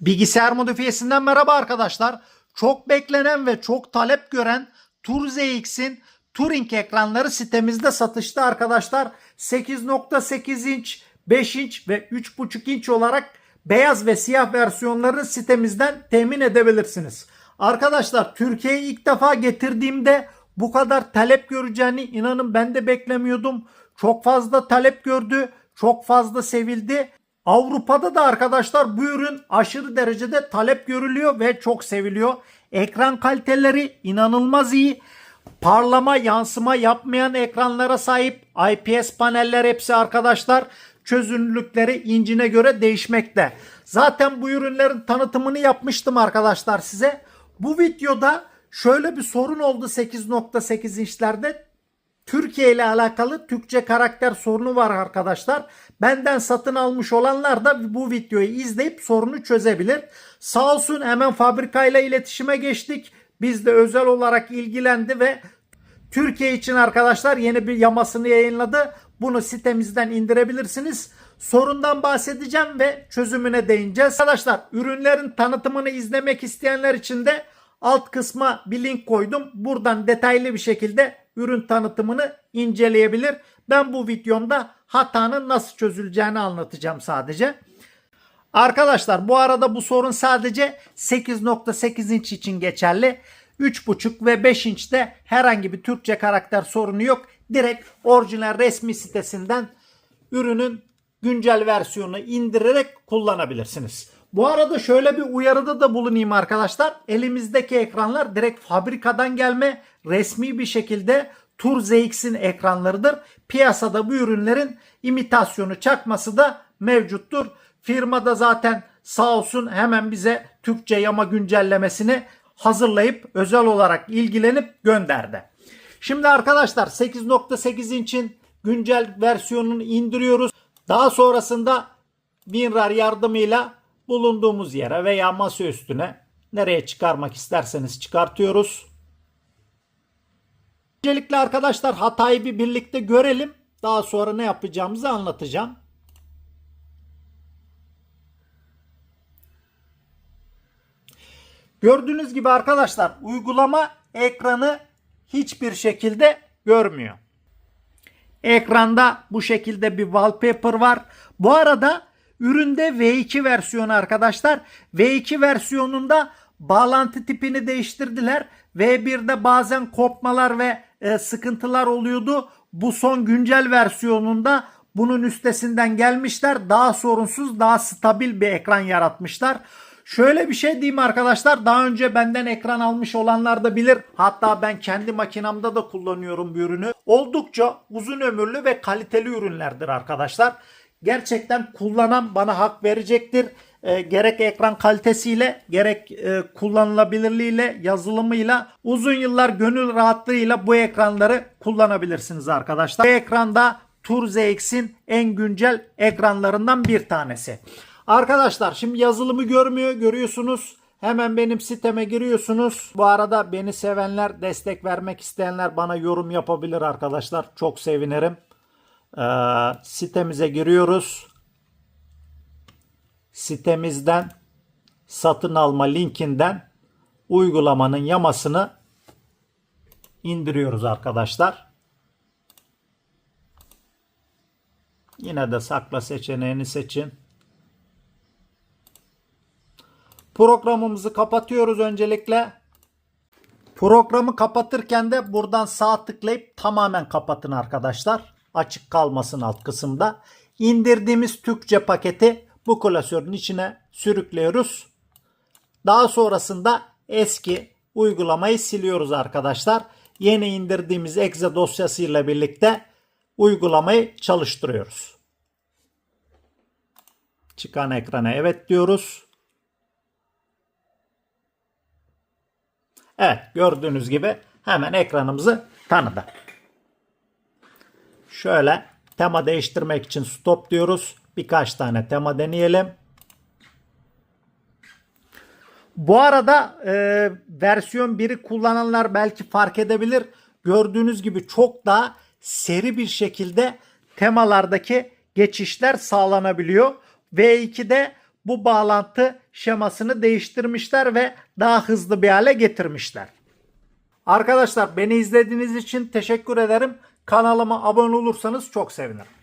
Bilgisayar modifiyesinden merhaba arkadaşlar. Çok beklenen ve çok talep gören Tur ZX'in Touring ekranları sitemizde satışta arkadaşlar. 8.8 inç, 5 inç ve 3.5 inç olarak beyaz ve siyah versiyonlarını sitemizden temin edebilirsiniz. Arkadaşlar Türkiye'ye ilk defa getirdiğimde bu kadar talep göreceğini inanın ben de beklemiyordum. Çok fazla talep gördü, çok fazla sevildi. Avrupa'da da arkadaşlar bu ürün aşırı derecede talep görülüyor ve çok seviliyor. Ekran kaliteleri inanılmaz iyi. Parlama, yansıma yapmayan ekranlara sahip IPS paneller hepsi arkadaşlar. Çözünürlükleri incine göre değişmekte. Zaten bu ürünlerin tanıtımını yapmıştım arkadaşlar size. Bu videoda şöyle bir sorun oldu 8.8 inçlerde. Türkiye ile alakalı Türkçe karakter sorunu var arkadaşlar. Benden satın almış olanlar da bu videoyu izleyip sorunu çözebilir. Sağ olsun hemen fabrikayla iletişime geçtik. Biz de özel olarak ilgilendi ve Türkiye için arkadaşlar yeni bir yamasını yayınladı. Bunu sitemizden indirebilirsiniz. Sorundan bahsedeceğim ve çözümüne değineceğiz. Arkadaşlar ürünlerin tanıtımını izlemek isteyenler için de alt kısma bir link koydum. Buradan detaylı bir şekilde ürün tanıtımını inceleyebilir. Ben bu videomda hatanın nasıl çözüleceğini anlatacağım sadece. Arkadaşlar bu arada bu sorun sadece 8.8 inç için geçerli. 3.5 ve 5 inçte herhangi bir Türkçe karakter sorunu yok. Direkt orijinal resmi sitesinden ürünün güncel versiyonunu indirerek kullanabilirsiniz. Bu arada şöyle bir uyarıda da bulunayım arkadaşlar. Elimizdeki ekranlar direkt fabrikadan gelme resmi bir şekilde Tur ZX'in ekranlarıdır. Piyasada bu ürünlerin imitasyonu çakması da mevcuttur. Firma da zaten sağ olsun hemen bize Türkçe yama güncellemesini hazırlayıp özel olarak ilgilenip gönderdi. Şimdi arkadaşlar 8.8 inçin güncel versiyonunu indiriyoruz. Daha sonrasında WinRAR yardımıyla bulunduğumuz yere veya masa üstüne nereye çıkarmak isterseniz çıkartıyoruz. Öncelikle arkadaşlar hatayı bir birlikte görelim. Daha sonra ne yapacağımızı anlatacağım. Gördüğünüz gibi arkadaşlar uygulama ekranı hiçbir şekilde görmüyor. Ekranda bu şekilde bir wallpaper var. Bu arada üründe V2 versiyonu arkadaşlar. V2 versiyonunda bağlantı tipini değiştirdiler. V1'de bazen kopmalar ve e, sıkıntılar oluyordu. Bu son güncel versiyonunda bunun üstesinden gelmişler. Daha sorunsuz, daha stabil bir ekran yaratmışlar. Şöyle bir şey diyeyim arkadaşlar. Daha önce benden ekran almış olanlar da bilir. Hatta ben kendi makinamda da kullanıyorum bu ürünü. Oldukça uzun ömürlü ve kaliteli ürünlerdir arkadaşlar. Gerçekten kullanan bana hak verecektir. E, gerek ekran kalitesiyle gerek e, kullanılabilirliğiyle yazılımıyla uzun yıllar gönül rahatlığıyla bu ekranları kullanabilirsiniz arkadaşlar. Bu ekranda Tur ZX'in en güncel ekranlarından bir tanesi. Arkadaşlar şimdi yazılımı görmüyor görüyorsunuz. Hemen benim siteme giriyorsunuz. Bu arada beni sevenler, destek vermek isteyenler bana yorum yapabilir arkadaşlar. Çok sevinirim. Ee, sitemize giriyoruz. Sitemizden satın alma linkinden uygulamanın yamasını indiriyoruz arkadaşlar. Yine de sakla seçeneğini seçin. Programımızı kapatıyoruz öncelikle. Programı kapatırken de buradan sağ tıklayıp tamamen kapatın arkadaşlar. Açık kalmasın alt kısımda. İndirdiğimiz Türkçe paketi bu klasörün içine sürüklüyoruz. Daha sonrasında eski uygulamayı siliyoruz arkadaşlar. Yeni indirdiğimiz exe dosyasıyla birlikte uygulamayı çalıştırıyoruz. Çıkan ekrana evet diyoruz. Evet gördüğünüz gibi hemen ekranımızı tanıdı. Şöyle tema değiştirmek için stop diyoruz. Birkaç tane tema deneyelim. Bu arada e, versiyon 1'i kullananlar belki fark edebilir. Gördüğünüz gibi çok daha seri bir şekilde temalardaki geçişler sağlanabiliyor. V2'de bu bağlantı şemasını değiştirmişler ve daha hızlı bir hale getirmişler. Arkadaşlar beni izlediğiniz için teşekkür ederim. Kanalıma abone olursanız çok sevinirim.